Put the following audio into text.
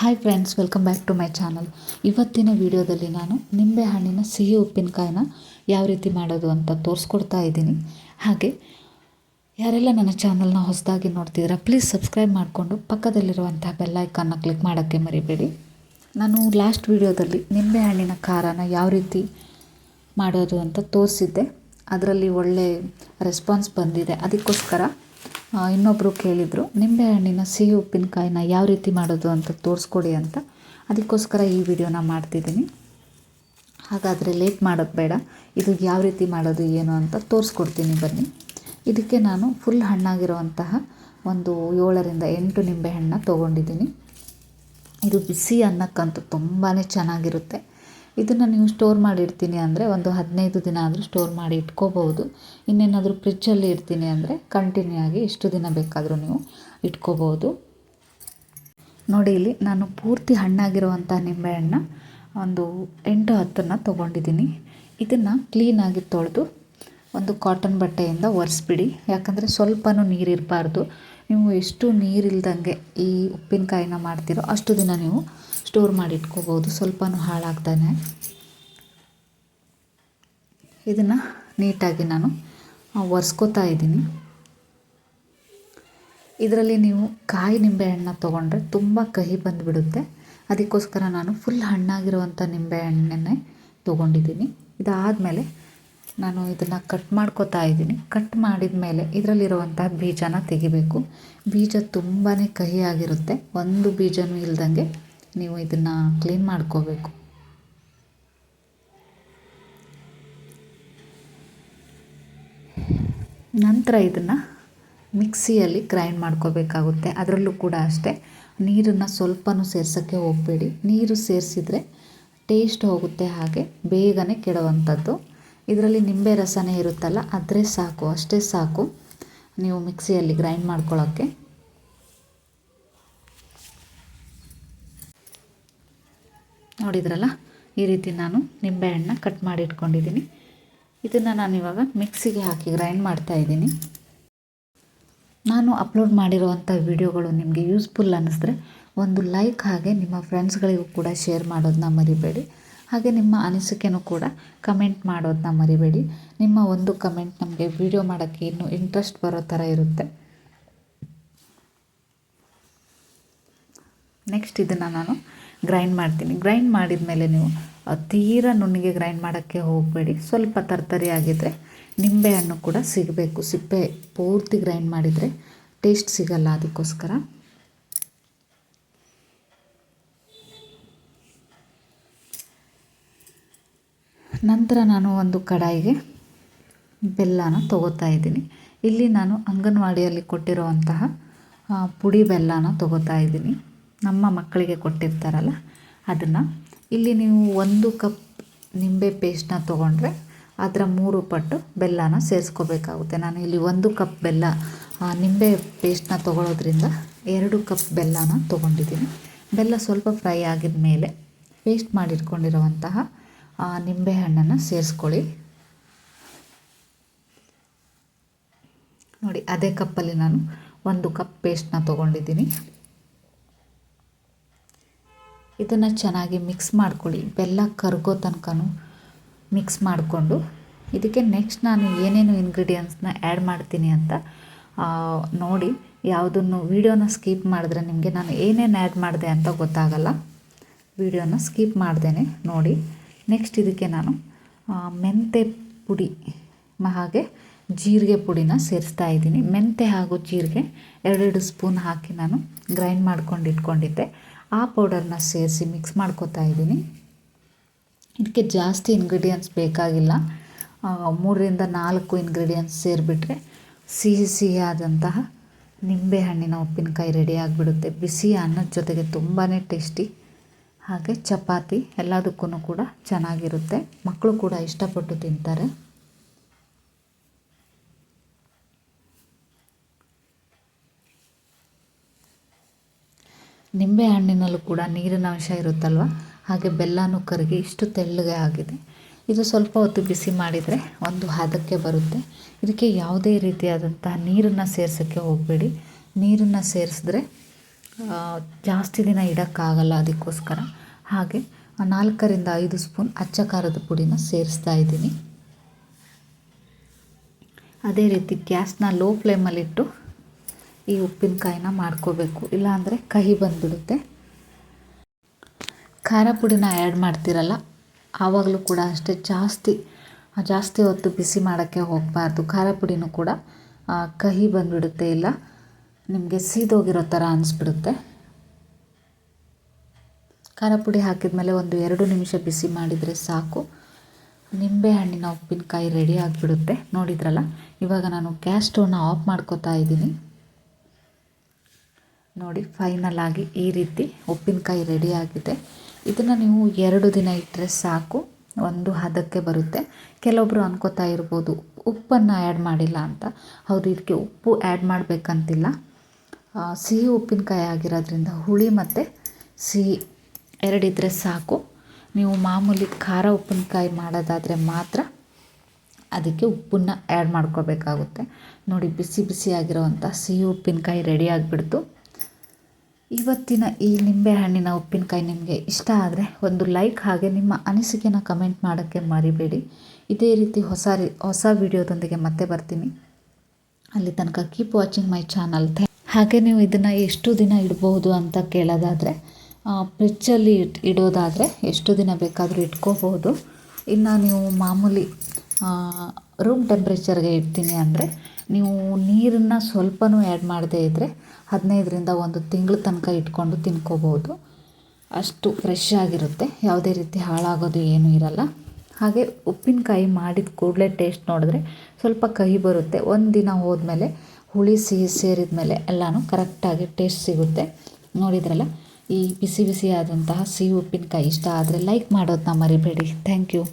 Hi friends welcome back to my channel ಇವತ್ತಿನ ವಿಡಿಯೋದಲ್ಲಿ ನಾನು ನಿಂಬೆಹಣ್ಣಿನ ಸಿಹಿ ಉಪ್ಪಿನಕಾಯಿನ ಯಾವ ರೀತಿ ಮಾಡೋದು ಅಂತ ತೋರಿಸ್ಕೊಡ್ತಾ ಇದ್ದೀನಿ. ಹಾಗೆ, ಯಾರೆಲ್ಲ ನನ್ನ ಚಾನಲ್ನ ಹೊಸದಾಗಿ ನೋಡ್ತಿದ್ದೀರಾ ಪ್ಲೀಸ್ ಸಬ್ಸ್ಕ್ರೈಬ್ ಮಾಡಿಕೊಂಡು ಪಕ್ಕದಲ್ಲಿರುವಂತಹ ಬೆಲ್ಲೈಕನ್ನ ಕ್ಲಿಕ್ ಮಾಡೋಕ್ಕೆ ಮರಿಬೇಡಿ. ನಾನು ಲಾಸ್ಟ್ ವಿಡಿಯೋದಲ್ಲಿ ನಿಂಬೆಹಣ್ಣಿನ ಖಾರನ ಯಾವ ರೀತಿ ಮಾಡೋದು ಅಂತ ತೋರಿಸಿದ್ದೆ. ಅದರಲ್ಲಿ ಒಳ್ಳೆ ರೆಸ್ಪಾನ್ಸ್ ಬಂದಿದೆ. ಅದಕ್ಕೋಸ್ಕರ ಇನ್ನೊಬ್ಬರು ಕೇಳಿದರು ನಿಂಬೆಹಣ್ಣಿನ ಸಿಹಿ ಉಪ್ಪಿನಕಾಯಿನ ಯಾವ ರೀತಿ ಮಾಡೋದು ಅಂತ ತೋರಿಸ್ಕೊಡಿ ಅಂತ. ಅದಕ್ಕೋಸ್ಕರ ಈ ವಿಡಿಯೋನ ಮಾಡ್ತಿದ್ದೀನಿ. ಹಾಗಾದರೆ ಲೇಟ್ ಮಾಡೋದು ಬೇಡ. ಇದು ಯಾವ ರೀತಿ ಮಾಡೋದು, ಏನು ಅಂತ ತೋರಿಸ್ಕೊಡ್ತೀನಿ ಬನ್ನಿ. ಇದಕ್ಕೆ ನಾನು ಫುಲ್ ಹಣ್ಣಾಗಿರುವಂತಹ ಒಂದು ಏಳರಿಂದ ಎಂಟು ನಿಂಬೆಹಣ್ಣನ್ನ ತೊಗೊಂಡಿದ್ದೀನಿ. ಇದು ಬಿಸಿ ಅನ್ನಕ್ಕಂತೂ ತುಂಬಾ ಚೆನ್ನಾಗಿರುತ್ತೆ. ಇದನ್ನು ನೀವು ಸ್ಟೋರ್ ಮಾಡಿ ಇಡ್ತೀನಿ ಅಂದರೆ ಒಂದು ಹದಿನೈದು ದಿನ ಆದರೂ ಸ್ಟೋರ್ ಮಾಡಿ ಇಟ್ಕೋಬೋದು ಇನ್ನೇನಾದರೂ ಫ್ರಿಜ್ಜಲ್ಲಿ ಇಡ್ತೀನಿ ಅಂದರೆ ಕಂಟಿನ್ಯೂ ಆಗಿ ಎಷ್ಟು ದಿನ ಬೇಕಾದರೂ ನೀವು ಇಟ್ಕೋಬೋದು ನೋಡಿ, ಇಲ್ಲಿ ನಾನು ಪೂರ್ತಿ ಹಣ್ಣಾಗಿರುವಂಥ ನಿಂಬೆಹಣ್ಣ ಒಂದು ಎಂಟು ಹತ್ತನ್ನು ತೊಗೊಂಡಿದ್ದೀನಿ. ಇದನ್ನು ಕ್ಲೀನಾಗಿ ತೊಳೆದು ಒಂದು ಕಾಟನ್ ಬಟ್ಟೆಯಿಂದ ಒರೆಸ್ಬಿಡಿ. ಯಾಕಂದರೆ ಸ್ವಲ್ಪನೂ ನೀರಿರಬಾರ್ದು ನೀವು ಎಷ್ಟು ನೀರಿಲ್ದಂಗೆ ಈ ಉಪ್ಪಿನಕಾಯಿನ ಮಾಡ್ತೀರೋ ಅಷ್ಟು ದಿನ ನೀವು ಸ್ಟೋರ್ ಮಾಡಿ ಇಟ್ಕೋಬೋದು. ಸ್ವಲ್ಪನೂ ಹಾಳಾಗ್ತಾನೆ. ಇದನ್ನು ನೀಟಾಗಿ ನಾನು ಒರೆಸ್ಕೋತಾ ಇದ್ದೀನಿ. ಇದರಲ್ಲಿ ನೀವು ಕಾಯಿ ನಿಂಬೆಹಣ್ಣ ತೊಗೊಂಡ್ರೆ ತುಂಬ ಕಹಿ ಬಂದುಬಿಡುತ್ತೆ. ಅದಕ್ಕೋಸ್ಕರ ನಾನು ಫುಲ್ ಹಣ್ಣಾಗಿರುವಂಥ ನಿಂಬೆಹಣ್ಣನ್ನೇ ತೊಗೊಂಡಿದ್ದೀನಿ. ಇದಾದಮೇಲೆ ನಾನು ಇದನ್ನು ಕಟ್ ಮಾಡ್ಕೋತಾ ಇದ್ದೀನಿ. ಕಟ್ ಮಾಡಿದ ಮೇಲೆ ಇದರಲ್ಲಿರುವಂಥ ಬೀಜನ ತೆಗಿಬೇಕು. ಬೀಜ ತುಂಬಾ ಕಹಿಯಾಗಿರುತ್ತೆ. ಒಂದು ಬೀಜನೂ ಇಲ್ದಂಗೆ ನೀವು ಇದನ್ನು ಕ್ಲೀನ್ ಮಾಡ್ಕೋಬೇಕು. ನಂತರ ಇದನ್ನು ಮಿಕ್ಸಿಯಲ್ಲಿ ಗ್ರೈಂಡ್ ಮಾಡ್ಕೋಬೇಕಾಗುತ್ತೆ. ಅದರಲ್ಲೂ ಕೂಡ ಅಷ್ಟೇ. ನೀರನ್ನು ಸ್ವಲ್ಪನೂ ಸೇರ್ಸೋಕ್ಕೆ ಹೋಗಬೇಡಿ. ನೀರು ಸೇರಿಸಿದ್ರೆ ಟೇಸ್ಟ್ ಹೋಗುತ್ತೆ ಹಾಗೆ ಬೇಗನೆ ಕೆಡುವಂಥದ್ದು. ಇದರಲ್ಲಿ ನಿಂಬೆ ರಸನೇ ಇರುತ್ತಲ್ಲ ಆದರೆ ಸಾಕು, ಅಷ್ಟೇ ಸಾಕು ನೀವು ಮಿಕ್ಸಿಯಲ್ಲಿ ಗ್ರೈಂಡ್ ಮಾಡ್ಕೊಳ್ಳೋಕ್ಕೆ ನೋಡಿದ್ರಲ್ಲ? ಈ ರೀತಿ ನಾನು ನಿಂಬೆಹಣ್ಣನ್ನ ಕಟ್ ಮಾಡಿ ಇಟ್ಕೊಂಡಿದ್ದೀನಿ. ಇದನ್ನು ನಾನು ಇವಾಗ ಮಿಕ್ಸಿಗೆ ಹಾಕಿ ಗ್ರೈಂಡ್ ಮಾಡ್ತಾ ಇದ್ದೀನಿ. ನಾನು ಅಪ್ಲೋಡ್ ಮಾಡಿರುವಂಥ ವಿಡಿಯೋಗಳು ನಿಮಗೆ ಯೂಸ್ಫುಲ್ ಅನ್ನಿಸಿದ್ರೆ ಒಂದು ಲೈಕ್ ಹಾಗೆ ನಿಮ್ಮ ಫ್ರೆಂಡ್ಸ್ಗಳಿಗೂ ಕೂಡ ಶೇರ್ ಮಾಡೋದನ್ನ ಮರಿಬೇಡಿ. ಹಾಗೆ ನಿಮ್ಮ ಅನಿಸಿಕೆನೂ ಕೂಡ ಕಮೆಂಟ್ ಮಾಡೋದನ್ನ ಮರಿಬೇಡಿ. ನಿಮ್ಮ ಒಂದು ಕಮೆಂಟ್ ನಮಗೆ ವಿಡಿಯೋ ಮಾಡೋಕ್ಕೆ ಇನ್ನೂ ಇಂಟ್ರೆಸ್ಟ್ ಬರೋ ಥರ ಇರುತ್ತೆ. ನೆಕ್ಸ್ಟ್ ಇದನ್ನು ನಾನು ಗ್ರೈಂಡ್ ಮಾಡ್ತೀನಿ. ಗ್ರೈಂಡ್ ಮಾಡಿದ ಮೇಲೆ ನೀವು ತೀರಾ ನುಣ್ಣಗೆ ಗ್ರೈಂಡ್ ಮಾಡೋಕ್ಕೆ ಹೋಗಬೇಡಿ. ಸ್ವಲ್ಪ ತರ್ತರಿ ಆಗಿದ್ದರೆ ನಿಂಬೆ ಹಣ್ಣು ಕೂಡ ಸಿಗಬೇಕು. ಸಿಪ್ಪೆ ಪೂರ್ತಿ ಗ್ರೈಂಡ್ ಮಾಡಿದರೆ ಟೇಸ್ಟ್ ಸಿಗಲ್ಲ ಅದಕ್ಕೋಸ್ಕರ. ನಂತರ ನಾನು ಒಂದು ಕಡಾಯಿಗೆ ಬೆಲ್ಲನ ತಗೋತಾ ಇದ್ದೀನಿ. ಇಲ್ಲಿ ನಾನು ಅಂಗನವಾಡಿಯಲ್ಲಿ ಕೊಟ್ಟಿರುವಂತಹ ಪುಡಿ ಬೆಲ್ಲನ ತಗೋತಾ ಇದ್ದೀನಿ. ನಮ್ಮ ಮಕ್ಕಳಿಗೆ ಕೊಟ್ಟಿರ್ತಾರಲ್ಲ, ಅದನ್ನು. ಇಲ್ಲಿ ನೀವು ಒಂದು ಕಪ್ ನಿಂಬೆ ಪೇಸ್ಟ್ನ ತೊಗೊಂಡ್ರೆ ಅದರ ಮೂರು ಪಟ್ಟು ಬೆಲ್ಲನ ಸೇರಿಸ್ಕೋಬೇಕಾಗುತ್ತೆ. ನಾನು ಇಲ್ಲಿ ಒಂದು ಕಪ್ ಬೆಲ್ಲ ನಿಂಬೆ ಪೇಸ್ಟ್ನ ತೊಗೊಳೋದ್ರಿಂದ ಎರಡು ಕಪ್ ಬೆಲ್ಲನ ತೊಗೊಂಡಿದ್ದೀನಿ. ಬೆಲ್ಲ ಸ್ವಲ್ಪ ಫ್ರೈ ಆಗಿದ ಮೇಲೆ ಪೇಸ್ಟ್ ಮಾಡಿಟ್ಕೊಂಡಿರುವಂತಹ ನಿಂಬೆ ಹಣ್ಣನ್ನು ಸೇರಿಸ್ಕೊಳ್ಳಿ. ನೋಡಿ, ಅದೇ ಕಪ್ಪಲ್ಲಿ ನಾನು ಒಂದು ಕಪ್ ಪೇಸ್ಟನ್ನ ತೊಗೊಂಡಿದ್ದೀನಿ. ಇದನ್ನು ಚೆನ್ನಾಗಿ ಮಿಕ್ಸ್ ಮಾಡ್ಕೊಳ್ಳಿ. ಬೆಲ್ಲ ಕರಗೋ ತನಕನೂ ಮಿಕ್ಸ್ ಮಾಡಿಕೊಂಡು. ಇದಕ್ಕೆ ನೆಕ್ಸ್ಟ್ ನಾನು ಏನೇನು ಇಂಗ್ರೀಡಿಯೆಂಟ್ಸ್ನ ಆ್ಯಡ್ ಮಾಡ್ತೀನಿ ಅಂತ ನೋಡಿ ಯಾವುದನ್ನು ವೀಡಿಯೋನ ಸ್ಕಿಪ್ ಮಾಡಿದ್ರೆ ನಿಮಗೆ ನಾನು ಏನೇನು ಆ್ಯಡ್ ಮಾಡಿದೆ ಅಂತ ಗೊತ್ತಾಗಲ್ಲ. ವೀಡಿಯೋನ ಸ್ಕಿಪ್ ಮಾಡ್ದೇನೆ, ನೋಡಿ. ನೆಕ್ಸ್ಟ್ ಇದಕ್ಕೆ ನಾನು ಮೆಂತೆ ಪುಡಿ ಹಾಗೆ ಜೀರಿಗೆ ಪುಡಿನ ಸೇರಿಸ್ತಾ ಇದ್ದೀನಿ. ಮೆಂತೆ ಹಾಗೂ ಜೀರಿಗೆ ಎರಡೆರಡು ಸ್ಪೂನ್ ಹಾಕಿ ನಾನು ಗ್ರೈಂಡ್ ಮಾಡ್ಕೊಂಡು ಇಟ್ಕೊಂಡಿದ್ದೆ. ಆ ಪೌಡರ್ನ ಸೇರಿಸಿ ಮಿಕ್ಸ್ ಮಾಡ್ಕೊತಾ ಇದ್ದೀನಿ. ಇದಕ್ಕೆ ಜಾಸ್ತಿ ಇಂಗ್ರೀಡಿಯೆಂಟ್ಸ್ ಬೇಕಾಗಿಲ್ಲ. ಮೂರರಿಂದ ನಾಲ್ಕು ಇಂಗ್ರೀಡಿಯೆಂಟ್ಸ್ ಸೇರಿಬಿಟ್ರೆ ಸಿಹಿ ಸಿಹಿಯಾದಂತಹ ನಿಂಬೆಹಣ್ಣಿನ ಉಪ್ಪಿನಕಾಯಿ ರೆಡಿ ಆಗಿಬಿಡುತ್ತೆ. ಬಿಸಿ ಅನ್ನದ ಜೊತೆಗೆ ತುಂಬಾ ಟೇಸ್ಟಿ ಹಾಗೆ ಚಪಾತಿ ಎಲ್ಲದಕ್ಕೂ ಕೂಡ ಚೆನ್ನಾಗಿರುತ್ತೆ. ಮಕ್ಕಳು ಕೂಡ ಇಷ್ಟಪಟ್ಟು ತಿಂತಾರೆ. ನಿಂಬೆ ಹಣ್ಣಿನಲ್ಲೂ ಕೂಡ ನೀರಿನ ಅಂಶ ಇರುತ್ತಲ್ವ? ಹಾಗೆ ಬೆಲ್ಲನೂ ಕರಗಿ ಇಷ್ಟು ತೆಳ್ಳಗೆ ಆಗಿದೆ. ಇದು ಸ್ವಲ್ಪ ಹೊತ್ತು ಬಿಸಿ ಮಾಡಿದರೆ ಒಂದು ಹದಕ್ಕೆ ಬರುತ್ತೆ. ಇದಕ್ಕೆ ಯಾವುದೇ ರೀತಿಯಾದಂತಹ ನೀರನ್ನು ಸೇರ್ಸೋಕ್ಕೆ ಹೋಗಬೇಡಿ. ನೀರನ್ನು ಸೇರಿಸಿದ್ರೆ ಜಾಸ್ತಿ ದಿನ ಇಡೋಕ್ಕಾಗಲ್ಲ ಅದಕ್ಕೋಸ್ಕರ. ಹಾಗೆ ನಾಲ್ಕರಿಂದ ಐದು ಸ್ಪೂನ್ ಅಚ್ಚ ಖಾರದ ಪುಡಿನ ಸೇರಿಸ್ತಾ ಇದ್ದೀನಿ. ಅದೇ ರೀತಿ ಗ್ಯಾಸ್ನ ಲೋ ಫ್ಲೇಮಲ್ಲಿಟ್ಟು ಈ ಉಪ್ಪಿನಕಾಯಿನ ಮಾಡ್ಕೋಬೇಕು. ಇಲ್ಲಾಂದರೆ ಕಹಿ ಬಂದುಬಿಡುತ್ತೆ. ಖಾರ ಪುಡಿನ ಆ್ಯಡ್ ಮಾಡ್ತಿರಲ್ಲ, ಆವಾಗಲೂ ಕೂಡ ಅಷ್ಟೇ ಜಾಸ್ತಿ ಜಾಸ್ತಿ ಹೊತ್ತು ಬಿಸಿ ಮಾಡೋಕ್ಕೆ ಹೋಗಬಾರ್ದು. ಖಾರ ಪುಡಿನೂ ಕೂಡ ಕಹಿ ಬಂದುಬಿಡುತ್ತೆ. ಇಲ್ಲ, ನಿಮಗೆ ಸೀದೋಗಿರೋ ಥರ ಅನಿಸ್ಬಿಡುತ್ತೆ. ಖಾರ ಪುಡಿ ಹಾಕಿದ್ಮೇಲೆ ಒಂದು ಎರಡು ನಿಮಿಷ ಬಿಸಿ ಮಾಡಿದರೆ ಸಾಕು. ನಿಂಬೆ ಹಣ್ಣಿನ ಉಪ್ಪಿನಕಾಯಿ ರೆಡಿ ಆಗಿಬಿಡುತ್ತೆ. ನೋಡಿದ್ರಲ್ಲ, ಇವಾಗ ನಾನು ಗ್ಯಾಸ್ ಸ್ಟೋವನ್ನ ಆಫ್ ಮಾಡ್ಕೋತಾ ಇದ್ದೀನಿ. ನೋಡಿ ಫೈನಲ್ ಆಗಿ ಈ ರೀತಿ ಉಪ್ಪಿನಕಾಯಿ ರೆಡಿ ಆಗಿದೆ. ಇದನ್ನು ನೀವು ಎರಡು ದಿನ ಇಟ್ಟರೆ ಸಾಕು, ಒಂದು ಹದಕ್ಕೆ ಬರುತ್ತೆ. ಕೆಲವೊಬ್ಬರು ಅನ್ಕೋತಾ ಇರ್ಬೋದು, ಉಪ್ಪನ್ನು ಆ್ಯಡ್ ಮಾಡಿಲ್ಲ ಅಂತ. ಹೌದು, ಇದಕ್ಕೆ ಉಪ್ಪು ಆ್ಯಡ್ ಮಾಡಬೇಕಂತಿಲ್ಲ. ಸಿಹಿ ಉಪ್ಪಿನಕಾಯಿ ಆಗಿರೋದ್ರಿಂದ ಹುಳಿ ಮತ್ತು ಸಿಹಿ ಎರಡಿದ್ರೆ ಸಾಕು. ನೀವು ಮಾಮೂಲಿ ಖಾರ ಉಪ್ಪಿನಕಾಯಿ ಮಾಡೋದಾದರೆ ಮಾತ್ರ ಅದಕ್ಕೆ ಉಪ್ಪನ್ನು ಆ್ಯಡ್ ಮಾಡ್ಕೋಬೇಕಾಗುತ್ತೆ. ನೋಡಿ, ಬಿಸಿ ಬಿಸಿ ಆಗಿರೋವಂಥ ಸಿಹಿ ಉಪ್ಪಿನಕಾಯಿ ರೆಡಿ ಆಗಿಬಿಡ್ತು. ಇವತ್ತಿನ ಈ ನಿಂಬೆಹಣ್ಣಿನ ಉಪ್ಪಿನಕಾಯಿ ನಿಮಗೆ ಇಷ್ಟ ಆದರೆ ಒಂದು ಲೈಕ್ ಹಾಗೆ ನಿಮ್ಮ ಅನಿಸಿಕೆನ ಕಮೆಂಟ್ ಮಾಡೋಕ್ಕೆ ಮರಿಬೇಡಿ. ಇದೇ ರೀತಿ ಹೊಸ ರೀ, ಹೊಸ ವಿಡಿಯೋದೊಂದಿಗೆ ಮತ್ತೆ ಬರ್ತೀನಿ. ಅಲ್ಲಿ ತನಕ ಕೀಪ್ ವಾಚಿಂಗ್ ಮೈ ಚಾನಲ್ ಹಾಗೆ ನೀವು ಇದನ್ನು ಎಷ್ಟು ದಿನ ಇಡಬಹುದು ಅಂತ ಕೇಳೋದಾದರೆ ಫ್ರಿಜ್ಜಲ್ಲಿ ಇಟ್, ಇಡೋದಾದರೆ ಎಷ್ಟು ದಿನ ಬೇಕಾದರೂ ಇಟ್ಕೋಬಹುದು. ಇನ್ನು ನೀವು ಮಾಮೂಲಿ ರೂಮ್ ಟೆಂಪ್ರೇಚರ್ಗೆ ಇಡ್ತೀನಿ ಅಂದರೆ ನೀವು ನೀರನ್ನು ಸ್ವಲ್ಪನೂ ಆ್ಯಡ್ ಮಾಡದೇ ಇದ್ದರೆ ಹದಿನೈದರಿಂದ ಒಂದು ತಿಂಗಳ ತನಕ ಇಟ್ಕೊಂಡು ತಿನ್ಕೋಬೋದು ಅಷ್ಟು ಫ್ರೆಶ್ ಆಗಿರುತ್ತೆ. ಯಾವುದೇ ರೀತಿ ಹಾಳಾಗೋದು ಏನೂ ಇರಲ್ಲ. ಹಾಗೆ ಉಪ್ಪಿನಕಾಯಿ ಮಾಡಿದ ಕೂಡಲೇ ಟೇಸ್ಟ್ ನೋಡಿದ್ರೆ ಸ್ವಲ್ಪ ಕಹಿ ಬರುತ್ತೆ. ಒಂದು ದಿನ ಹೋದ್ಮೇಲೆ ಹುಳಿ ಸಿಹಿ ಸೇರಿದ ಮೇಲೆ ಎಲ್ಲನೂ ಕರೆಕ್ಟಾಗಿ ಟೇಸ್ಟ್ ಸಿಗುತ್ತೆ. ನೋಡಿದ್ರಲ್ಲ? ಈ ಬಿಸಿ ಬಿಸಿ ಆದಂತಹ ಸಿಹಿ ಉಪ್ಪಿನಕಾಯಿ ಇಷ್ಟ ಆದರೆ ಲೈಕ್ ಮಾಡೋದನ್ನ ಮರಿಬೇಡಿ. Thank you